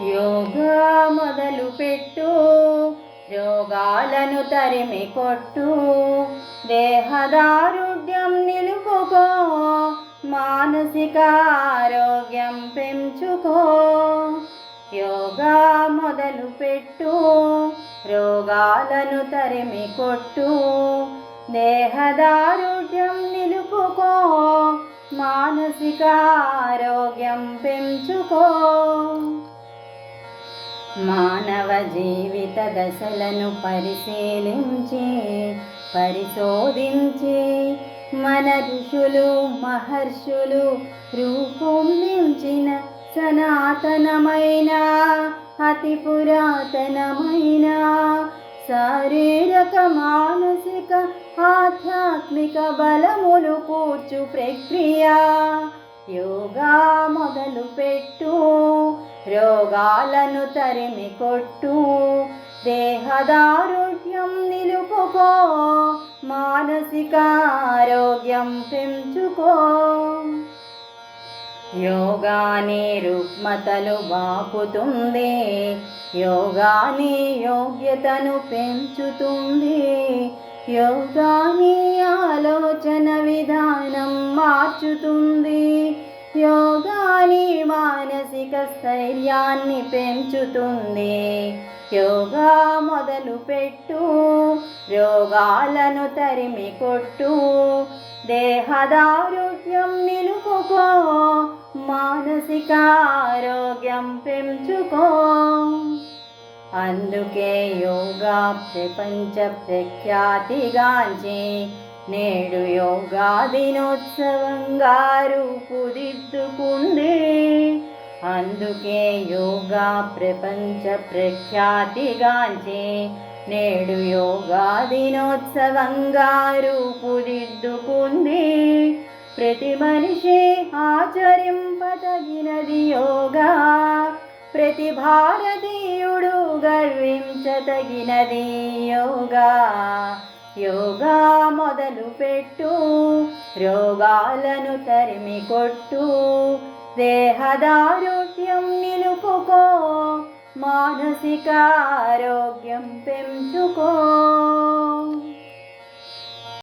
యోగా మొదలు పెట్టు రోగాలను తరిమి కొట్టు దేహదారుఢ్యం నిలుపుకో మానసిక ఆరోగ్యం పెంచుకో. యోగా మొదలు పెట్టు రోగాలను తరిమి కొట్టు దేహదారుఢ్యం నిలుపుకో. మానసిక ఆరోగ్యం పెంచుకో. మానవ జీవిత దశలను పరిశీలించి పరిశోధించి మన ఋషులు మహర్షులు రూపొందించిన సనాతనమైన అతి పురాతనమైన శారీరక మానసిక ఆధ్యాత్మిక బలములు కూర్చు ప్రక్రియ. యోగా మొదలు పెట్టు రోగాలను తరిమి కొట్టు దేహదారుఢ్యం నిలుపుకో మానసిక ఆరోగ్యం పెంచుకో. యోగాని రుగ్మతలు బాపుతుంది యోగాని యోగ్యతను పెంచుతుంది. యోగాని ఆలోచన విధానం మార్చుతుంది యోగాని మానసిక స్థైర్యాన్ని పెంచుతుంది. యోగా మొదలు పెట్టు రోగాలను తరిమి కొట్టు దేహదారోగ్యం నిలుపుకో మానసిక ఆరోగ్యం పెంచుకో. అందుకే యోగా ప్రపంచ ప్రఖ్యాతిగాంచి నేడు యోగా దినోత్సవంగా రూపుదిద్దుకుంది అందుకే యోగా ప్రపంచ ప్రఖ్యాతిగాంచి నేడు యోగా దినోత్సవంగా రూపుదిద్దుకుంది ప్రతి మనిషి ఆచరింపదగినది యోగా. ప్రతి భారతీయుడు గర్వించదగినది యోగా. యోగా మొదలు పెట్టు రోగాలను తరిమి కొట్టు దేహదారుఢ్యం నిలుపుకో మానసిక ఆరోగ్యం పెంచుకో.